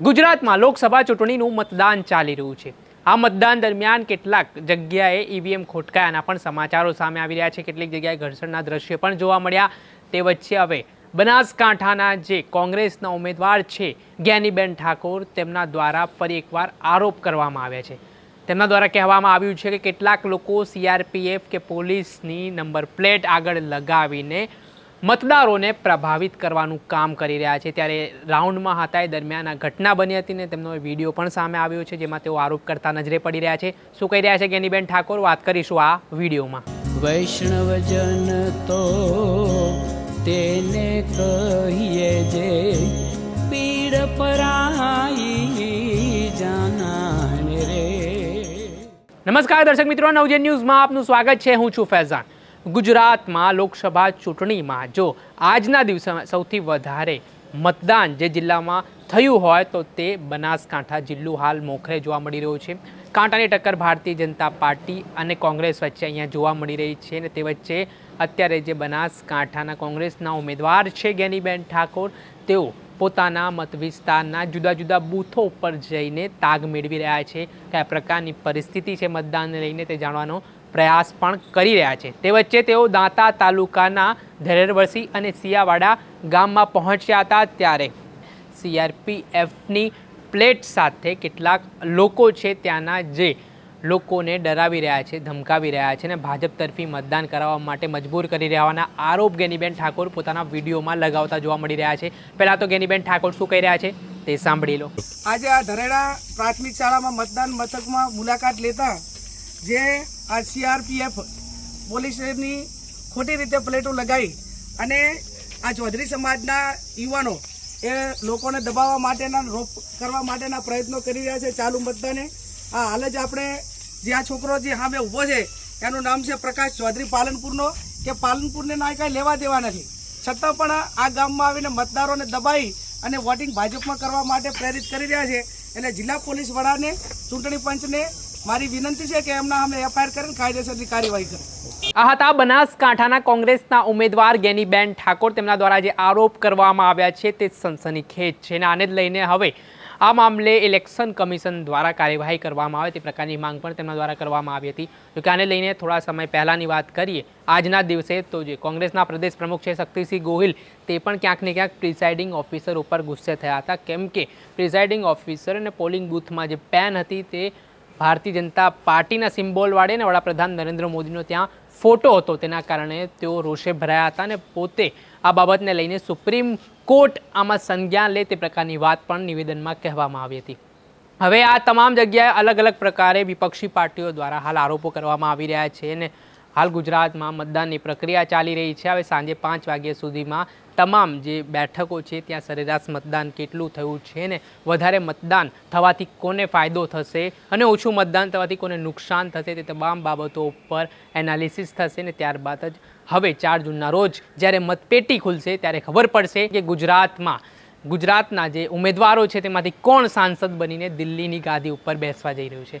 ગુજરાતમાં લોકસભા ચૂંટણીનું મતદાન ચાલી રહ્યું છે. આ મતદાન દરમિયાન કેટલાક જગ્યાએ ઈવીએમ ખોટકાયાના પણ સમાચારો સામે આવી રહ્યા છે. કેટલીક જગ્યાએ ઘર્ષણના દ્રશ્યો પણ જોવા મળ્યા. તે વચ્ચે હવે બનાસકાંઠાના જે કોંગ્રેસના ઉમેદવાર છે, જ્ઞાનીબેન ઠાકોર, તેમના દ્વારા ફરી એકવાર આરોપ કરવામાં આવ્યા છે. તેમના દ્વારા કહેવામાં આવ્યું છે કે કેટલાક લોકો સીઆરપીએફ કે પોલીસની નંબર પ્લેટ આગળ લગાવીને મતદારોને પ્રભાવિત કરવાનું કામ કરી રહ્યા છે. ત્યારે રાઉન્ડમાં હતા એ દરમિયાન આ ઘટના બની હતી ને તેમનો વીડિયો પણ સામે આવ્યો છે જેમાં તેઓ આરોપ કરતા નજરે પડી રહ્યા છે. શું કહી રહ્યા છે જ્ઞાનીબેન ઠાકોર? વાત કરીશું આ વિડીયોમાં. વૈષ્ણવજન તો તેને કહીએ જે પીડ પરાઈ જાનાને રે. નમસ્કાર દર્શક મિત્રો નવજન ન્યૂઝમાં આપનું સ્વાગત છે. હું છું ફૈઝાન. ગુજરાતમાં લોકસભા ચૂંટણીમાં જો આજના દિવસે સૌથી વધારે મતદાન જે જિલ્લામાં થયું હોય તો તે બનાસકાંઠા જિલ્લું હાલ મોખરે જોવા મળી રહ્યું છે. કાંટાની ટક્કર ભારતીય જનતા પાર્ટી અને કોંગ્રેસ વચ્ચે અહીંયા જોવા મળી રહી છે અને તે વચ્ચે અત્યારે જે બનાસકાંઠાના કોંગ્રેસના ઉમેદવાર છે જ્ઞાનીબેન ઠાકોર, તેઓ પોતાના મત વિસ્તારના જુદા જુદા બૂથો ઉપર જઈને તાગ મેળવી રહ્યા છે કયા પ્રકારની પરિસ્થિતિ છે મતદાનને લઈને તે જાણવાનો પ્રયાસ પણ કરી રહ્યા છે. તે વચ્ચે તેઓ દાંતા તાલુકાના ધરેરવસી અને સિયાવાડા ગામમાં પહોંચ્યા હતા ત્યારે સીઆરપીએફની પ્લેટ સાથે કેટલાક લોકો છે ત્યાંના જે લોકોને ડરાવી રહ્યા છે, ધમકાવી રહ્યા છે અને ભાજપ તરફી મતદાન કરાવવા માટે મજબૂર કરી રહેવાના આરોપ ગેનીબેન ઠાકોર પોતાના વિડીયોમાં લગાવતા જોવા મળી રહ્યા છે. પહેલાં તો ગેનીબેન ઠાકોર શું કહી રહ્યા છે તે સાંભળી લો. આજે આ ધરેડા પ્રાથમિક શાળામાં મતદાન મથકમાં મુલાકાત લેતા જે આ સીઆરપીએફ પોલીસની ખોટી રીતે પ્લેટો લગાવી અને આ ચૌધરી સમાજના યુવાનો એ લોકોને દબાવવા માટેના રોપ કરવા માટેના પ્રયત્નો કરી રહ્યા છે ચાલુ મતદાને. આ હાલ જ આપણે જે આ છોકરો જે સામે ઊભો છે, એનું નામ છે પ્રકાશ ચૌધરી પાલનપુરનો, કે પાલનપુરને ના કાંઈ લેવા દેવા નથી. છતાં પણ આ ગામમાં આવીને મતદારોને દબાઈ અને વોટિંગ ભાજપમાં કરવા માટે પ્રેરિત કરી રહ્યા છે, એટલે જિલ્લા પોલીસ વડાને, ચૂંટણી પંચને મારી વિનંતી છે કે એમના અમે એફઆઈઆર કરીને કાયદેસરની કાર્યવાહી કરે. આ હતા બનાસકાંઠાના કોંગ્રેસના ઉમેદવાર ગેનીબેન ઠાકોર. તેમના દ્વારા જે આરોપ કરવામાં આવ્યા છે તે સનસનીખેજ છે. અને આને જ લઈને હવે આ મામલે ઇલેક્શન કમિશન દ્વારા કાર્યવાહી કરવામાં આવે તે પ્રકારની માંગ પણ તેમના દ્વારા કરવામાં આવી હતી. જોકે આને લઈને થોડા સમય પહેલાંની વાત કરીએ, આજના દિવસે તો જે કોંગ્રેસના પ્રદેશ પ્રમુખ છે શક્તિસિંહ ગોહિલ, તે પણ ક્યાંક ને ક્યાંક પ્રિસાઇડિંગ ઓફિસર ઉપર ગુસ્સે થયા હતા. કેમ કે પ્રિસાઇડિંગ ઓફિસર અને પોલિંગ બૂથમાં જે પેન હતી તે ભારતીય જનતા પાર્ટીના સિમ્બોલવાળે ને વડાપ્રધાન નરેન્દ્ર મોદીનો ત્યાં ફોટો હતો. તેના કારણે તેઓ રોષે ભરાયા હતા અને પોતે આ બાબતને લઈને સુપ્રીમ કોર્ટ આમાં સંજ્ઞાન લે તે પ્રકારની વાત પણ નિવેદનમાં કહેવામાં આવી હતી. હવે આ તમામ જગ્યાએ અલગ અલગ પ્રકારે વિપક્ષી પાર્ટીઓ દ્વારા હાલ આરોપો કરવામાં આવી રહ્યા છે અને હાલ ગુજરાતમાં મતદાનની પ્રક્રિયા ચાલી રહી છે. હવે સાંજે પાંચ વાગ્યા સુધીમાં તમામ જે બેઠકો છે, ત્યાં સરેરાશ મતદાન કેટલું થયું છે ને વધારે મતદાન થવાથી કોને ફાયદો થશે અને ઓછું મતદાન થવાથી કોને નુકસાન થશે તે તમામ બાબતો ઉપર એનાલિસિસ થશે ને ત્યારબાદ જ હવે ચાર જૂનના રોજ જ્યારે મતપેટી ખુલશે ત્યારે ખબર પડશે કે ગુજરાતમાં, ગુજરાતના જે ઉમેદવારો છે તેમાંથી કોણ સાંસદ બનીને દિલ્હીની ગાદી ઉપર બેસવા જઈ રહ્યું છે.